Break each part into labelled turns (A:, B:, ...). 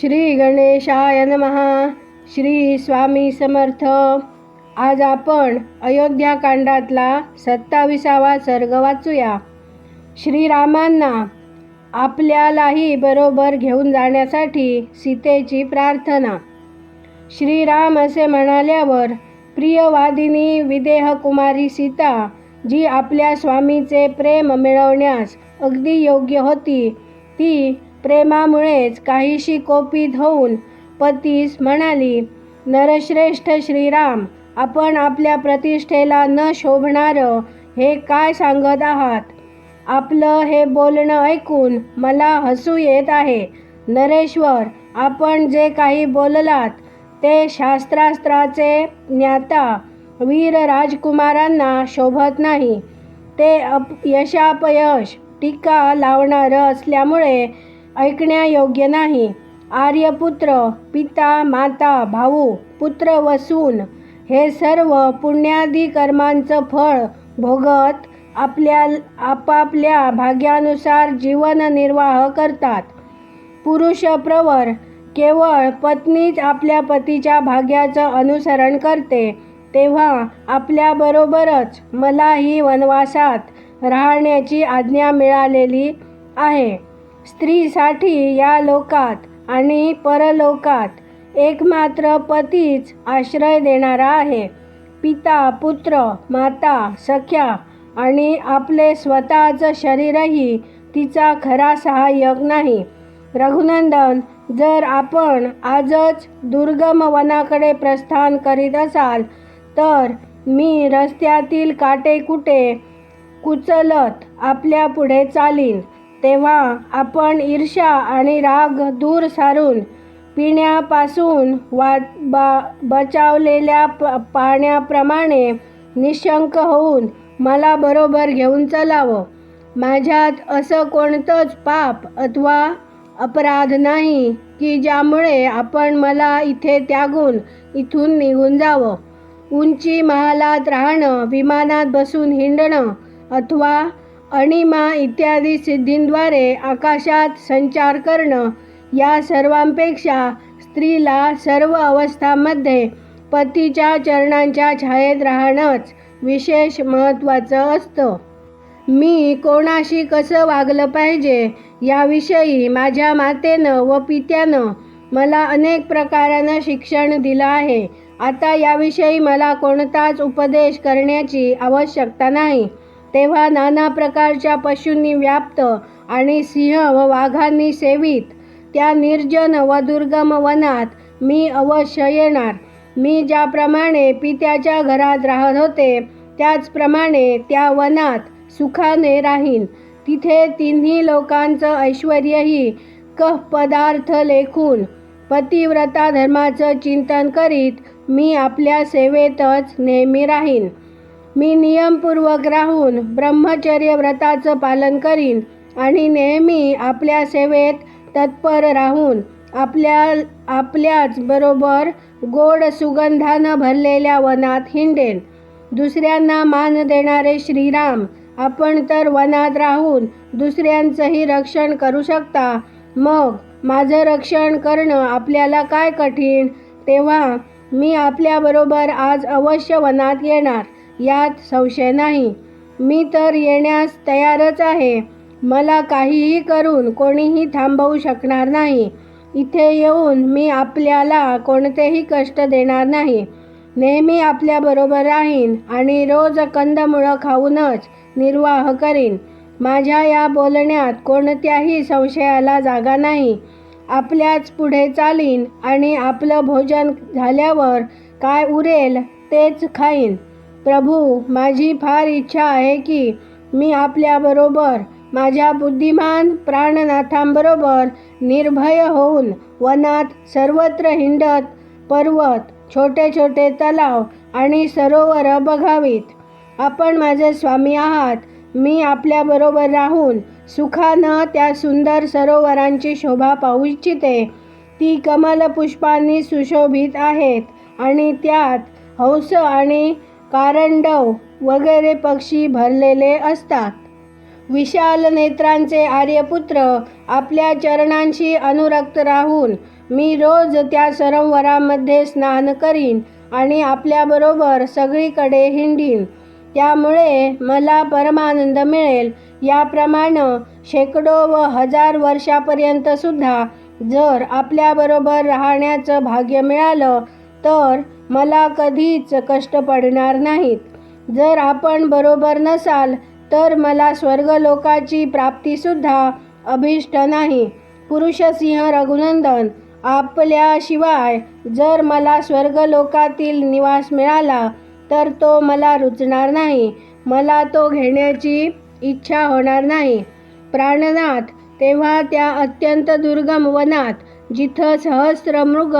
A: श्री गणेशाय नमः. श्री स्वामी समर्थ. आज आपण अयोध्याकांडातला सत्ताविसावा सर्ग वाचूया. श्रीरामांना आपल्यालाही बरोबर घेऊन जाण्यासाठी सीतेची प्रार्थना. श्रीराम असे म्हणाल्यावर प्रियवादिनी विदेह कुमारी सीता जी आपल्या स्वामीचे प्रेम मिळवण्यास अगदी योग्य होती ती प्रेमामुळेच काहीशी कोपित होऊन पतीस म्हणाली नरश्रेष्ठ श्रीराम आपण आपल्या प्रतिष्ठेला न शोभणारं हे काय सांगत आहात? आपलं हे बोलणं ऐकून मला हसू येत आहे. नरेश्वर आपण जे काही बोललात ते शास्त्रास्त्राचे ज्ञाता वीर राजकुमारांना शोभत नाही. ते अप यशापयश टीका लावणारं असल्यामुळे ऐकण्यायोग्य नाही. आर्यपुत्र पिता माता भाऊ पुत्र व सून हे सर्व पुण्यादी कर्मांचं फळ भोगत आपल्या आपापल्या भाग्यानुसार जीवननिर्वाह करतात. पुरुष प्रवर केवळ पत्नीच आपल्या पतीच्या भाग्याचं अनुसरण करते तेव्हा आपल्याबरोबरच मलाही वनवासात राहण्याची आज्ञा मिळालेली आहे. स्त्रीसाठी या लोकात आणि परलोकात एकमात्र पतीच आश्रय देणारा आहे. पिता पुत्र माता सख्या आणि आपले स्वतःचं शरीरही तिचा खरा सहाय्यक नाही. रघुनंदन जर आपण आजच दुर्गम वनाकडे प्रस्थान करीत असाल तर मी रस्त्यातील काटेकुटे कुचलत आपल्या पुढे चालीन. तेव्हा आपण ईर्ष्या आणि राग दूर सारून पिण्यापासून वा बा बचावलेल्या प पाण्याप्रमाणे निशंक होऊन मला बरोबर घेऊन चलावं. माझ्यात असं कोणतंच पाप अथवा अपराध नाही की ज्यामुळे आपण मला इथे त्यागून इथून निघून जावं. उंची महालात राहणं विमानात बसून हिंडणं अथवा अणिमा इत्यादी सिद्धींद्वारे आकाशात संचार करणं या सर्वांपेक्षा स्त्रीला सर्व अवस्थांमध्ये पतीच्या चरणांच्या छायेत राहणंच विशेष महत्त्वाचं असतं. मी कोणाशी कसं वागलं पाहिजे याविषयी माझ्या मातेनं व पित्यानं मला अनेक प्रकारानं शिक्षण दिलं आहे. आता याविषयी मला कोणताच उपदेश करण्याची आवश्यकता नाही. तेव्हा नाना प्रकारच्या पशूंनी व्याप्त आणि सिंह व वाघांनी सेवित. त्या निर्जन व दुर्गम वनात मी अवश्य येणार. मी ज्याप्रमाणे पित्याच्या घरात राहत होते त्याचप्रमाणे त्या वनात सुखाने राहीन. तिथे तिन्ही लोकांचं ऐश्वर्यही कह पदार्थ लेखून पतिव्रता धर्माचं चिंतन करीत मी आपल्या सेवेतच नेहमी राहीन. मी नियमपूर्वक राहून ब्रह्मचर्य व्रताचं पालन करीन आणि नेहमी आपल्या सेवेत तत्पर राहून आपल्या आपल्याच बरोबर गोड सुगंधानं भरलेल्या वनात हिंडेन. दुसऱ्यांना मान देणारे श्रीराम आपण तर वनात राहून दुसऱ्यांचंही रक्षण करू शकता. मग माझं रक्षण करणं आपल्याला काय कठीण? तेव्हा मी आपल्याबरोबर आज अवश्य वनात येणार. यात संशय नाही. मी तर येण्यास तयारच आहे. मला काहीही करून कोणीही थांबवू शकणार नाही. इथे येऊन मी आपल्याला कोणतेही कष्ट देणार नाही. नेहमी आपल्याबरोबर राहीन आणि रोज कंदमुळं खाऊनच निर्वाह करीन. माझ्या या बोलण्यात कोणत्याही संशयाला जागा नाही. आपल्याच पुढे चालीन आणि आपलं भोजन झाल्यावर काय उरेल तेच खाईन. प्रभू माझी फार इच्छा आहे की मी आपल्याबरोबर माझ्या बुद्धिमान प्राणनाथांबरोबर निर्भय होऊन वनात सर्वत्र हिंडत पर्वत छोटे छोटे तलाव आणि सरोवर बघावीत. आपण माझे स्वामी आहात. मी आपल्याबरोबर राहून सुखानं त्या सुंदर सरोवरांची शोभा पाहू इच्छिते. ती कमलपुष्पांनी सुशोभित आहेत आणि त्यात हंस आणि कारंडव वगैरे पक्षी भरलेले असतात. विशाल नेत्रांचे आर्यपुत्र आपल्या चरणांशी अनुरक्त राहून मी रोज त्या सरोवरामध्ये स्नान करीन आणि आपल्याबरोबर सगळीकडे हिंडीन. त्यामुळे मला परमानंद मिळेल. याप्रमाणे शेकडो व हजार वर्षापर्यंत सुद्धा जर आपल्याबरोबर राहण्याचं भाग्य मिळालं तर मला कधीच कष्ट पडणार नाहीत. जर आपण बरोबर नसाल तर मला स्वर्गलोकाची प्राप्तीसुद्धा अभिष्ट नाही. पुरुषसिंह रघुनंदन आपल्याशिवाय जर मला स्वर्गलोकातील निवास मिळाला तर तो मला रुचणार नाही. मला तो घेण्याची इच्छा होणार नाही. प्राणनाथ तेव्हा त्या अत्यंत दुर्गम वनात जिथं सहस्र मृग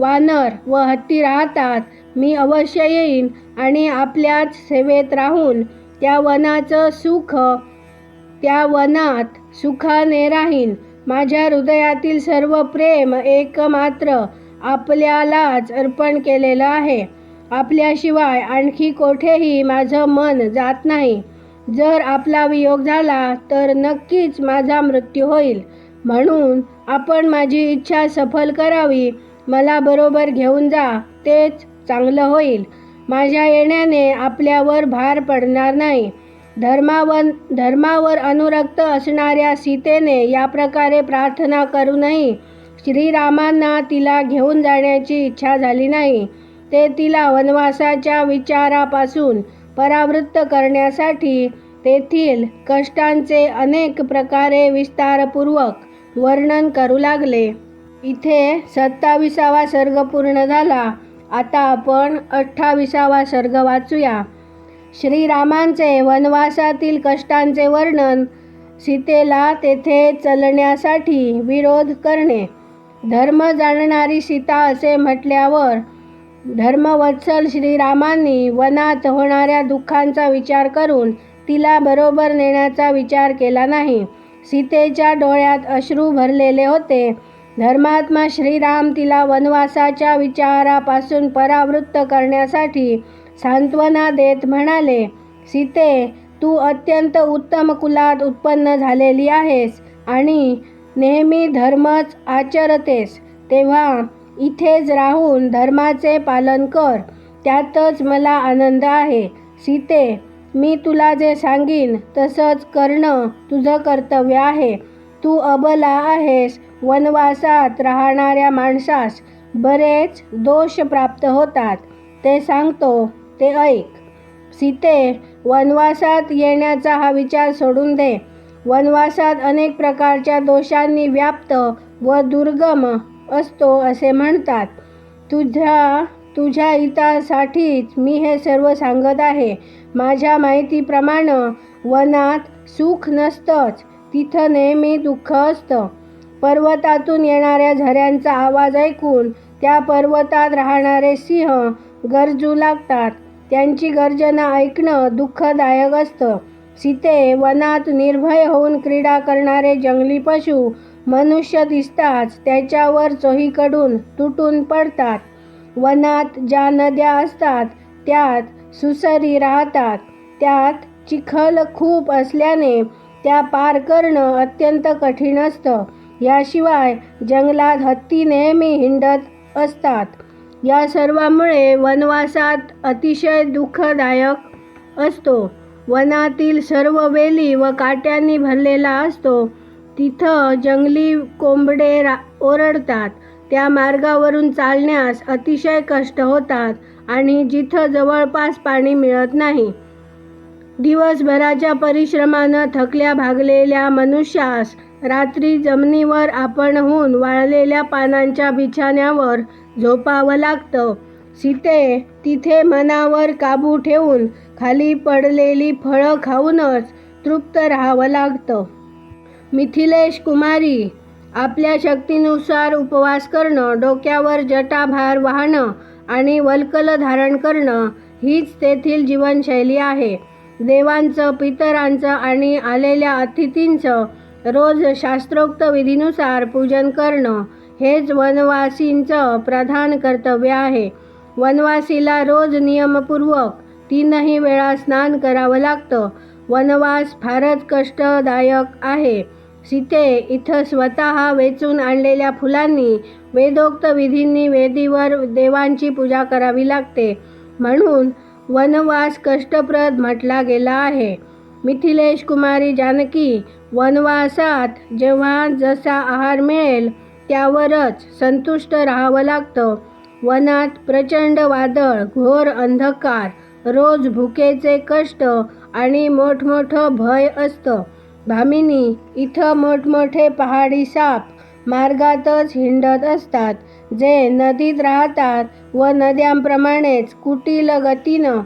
A: वानर व हत्ती राहतात. मी अवश्य येईन आणि आपल्याच सेवेत राहून त्या वनाचं सुख त्या वनात सुखाने राहीन. माझ्या हृदयातील सर्व प्रेम एकमात्र आपल्यालाच अर्पण केलेलं आहे. आपल्याशिवाय आणखी कोठेही माझं मन जात नाही. जर आपला वियोग झाला तर नक्कीच माझा मृत्यू होईल. म्हणून आपण माझी इच्छा सफल करावी. मला बरोबर घेऊन जा तेच चांगलं होईल. माझ्या येण्याने आपल्यावर भार पडणार नाही. धर्मावर धर्मावर अनुरक्त असणाऱ्या सीतेने या प्रकारे प्रार्थना करूनही श्रीरामांना तिला घेऊन जाण्याची इच्छा झाली नाही. ते तिला वनवासाच्या विचारापासून परावृत्त करण्यासाठी तेथील कष्टांचे अनेक प्रकारे विस्तारपूर्वक वर्णन करू लागले. इथे सत्ताविसावा सर्ग पूर्ण झाला. आता आपण अठ्ठाविसावा सर्ग वाचूया. श्रीरामांचे वनवासातील कष्टांचे वर्णन सीतेला तेथे चलण्यासाठी विरोध करणे. धर्म जाणणारी सीता असे म्हटल्यावर धर्मवत्सल श्रीरामांनी वनात होणाऱ्या दुःखांचा विचार करून तिला बरोबर नेण्याचा विचार केला नाही. सीतेच्या डोळ्यात अश्रू भरलेले होते. धर्मात्मा श्रीराम तिला वनवासाच्या विचारापासून परावृत्त करण्यासाठी सांत्वना देत म्हणाले सीते तू अत्यंत उत्तम कुलात उत्पन्न झालेली आहेस आणि नेहमी धर्मच आचरतेस. तेव्हा इथेच राहून धर्माचे पालन कर त्यातच मला आनंद आहे. सीते मी तुला जे सांगीन तसंच करणं तुझं कर्तव्य आहे. तू अबला आहेस वनवासात राहणाऱ्या माणसास बरेच दोष प्राप्त होतात. ते सांगतो ते ऐक. सीते वनवासात येण्याचा हा विचार सोडून दे. वनवासात अनेक प्रकारच्या दोषांनी व्याप्त व दुर्गम असतो असे म्हणतात. तुझ्या तुझ्या हितासाठीच मी हे सर्व सांगत आहे. माझ्या माहितीप्रमाणे वनात सुख नसतंच. तिथं नेहमी दुःख असतं. पर्वतातून येणाऱ्या झऱ्यांचा आवाज ऐकून त्या पर्वतात राहणारे सिंह गरजू लागतात. त्यांची गर्जना ऐकणं दुःखदायक असतं. सीते वनात निर्भय होऊन क्रीडा करणारे जंगली पशु मनुष्य दिसताच त्याच्यावर चोहीकडून तुटून पडतात. वनात ज्या नद्या असतात त्यात सुसरी राहतात. त्यात चिखल खूप असल्याने त्या पार करणं अत्यंत कठीण असतं. याशिवाय जंगलात हत्ती नेहमी हिंडत असतात. या सर्वामुळे वनवासात अतिशय दुःखदायक असतो. वनातील सर्व वेली व काट्यांनी भरलेला असतो. तिथं जंगली कोंबडे रा ओरडतात. त्या मार्गावरून चालण्यास अतिशय कष्ट होतात आणि जिथं जवळपास पाणी मिळत नाही. दिवसभराच्या परिश्रमानं थकल्या भागलेल्या मनुष्यास रात्री जमिनीवर आपणहून वाळलेल्या पानांच्या बिछाण्यावर झोपावं लागतं. सीते तिथे मनावर काबू ठेवून खाली पडलेली फळं खाऊनच तृप्त राहावं लागतं. मिथिलेश कुमारी आपल्या शक्तीनुसार उपवास करणं डोक्यावर जटाभार वाहणं आणि वल्कल धारण करणं हीच तेथील जीवनशैली आहे. देवांचं पितरांचं आणि आलेल्या अतिथींचं रोज शास्त्रोक्त विधीनुसार पूजन करणं हेच वनवासींचं प्रधान कर्तव्य आहे. वनवासीला रोज नियमपूर्वक तीनही वेळा स्नान करावं लागतं. वनवास फारच कष्टदायक आहे. सीते इथं स्वतः वेचून आणलेल्या फुलांनी वेदोक्त विधींनी वेदीवर देवांची पूजा करावी लागते. म्हणून वनवास कष्टप्रद म्हटला गेला आहे. मिथिलेश कुमारी जानकी वनवासात जेव्हा जसा आहार मिळेल त्यावरच संतुष्ट राहावं लागतं. वनात प्रचंड वादळ घोर अंधकार रोज भुकेचे कष्ट आणि मोठमोठं भय असतं. भामिनी इथं मोठमोठे पहाडी साप मार्गातच हिंडत असतात जे नदीत राहतात व नद्यांप्रमाणेच कुटील गतीनं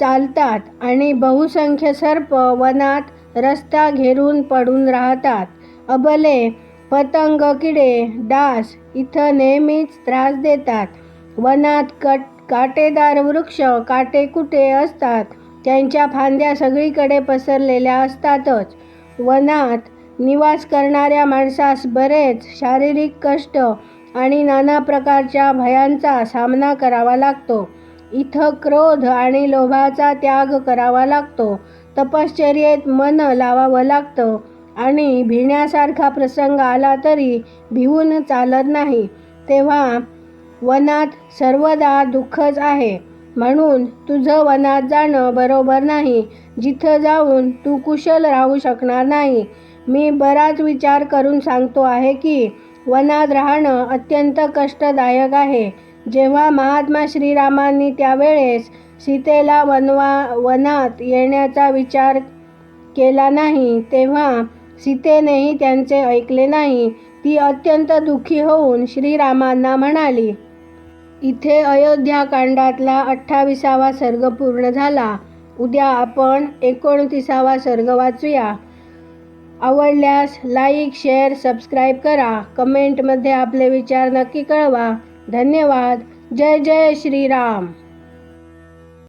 A: चालतात आणि बहुसंख्य सर्प वनात रस्ता घेरून पडून राहतात. अबले पतंग किडे डास इथं नेहमीच त्रास देतात. वनात कट काटेदार वृक्ष काटेकुटे असतात. त्यांच्या फांद्या सगळीकडे पसरलेल्या असतातच. वनात निवास करणाऱ्या माणसास बरेच शारीरिक कष्ट आणि नाना प्रकारच्या भयांचा सामना करावा लागतो. इथं क्रोध आणि लोभाचा त्याग करावा लागतो. तपश्चर्येत मन लावावं लागतं. आणि भिण्यासारखा प्रसंग आला तरी भिवून चालत नाही. तेव्हा वनात सर्वदा दुःखच आहे. म्हणून तुझं वनात जाणं बरोबर नाही. जिथं जाऊन तू कुशल राहू शकणार नाही. मी बराच विचार करून सांगतो आहे की वनात राहणं अत्यंत कष्टदायक आहे. जेव्हा महात्मा श्रीरामांनी त्यावेळेस सीतेला वनवा वनात येण्याचा विचार केला नाही तेव्हा सीतेनेही त्यांचे ऐकले नाही. ती अत्यंत दुःखी होऊन श्रीरामांना म्हणाली इथे अयोध्याकांडातला अठ्ठावीसावा सर्ग पूर्ण झाला. उद्या आपण एकोणतीसावा सर्ग वाचूया. आवडल्यास लाईक शेअर सबस्क्राईब करा. कमेंटमध्ये आपले विचार नक्की कळवा. धन्यवाद. जय जय श्रीराम.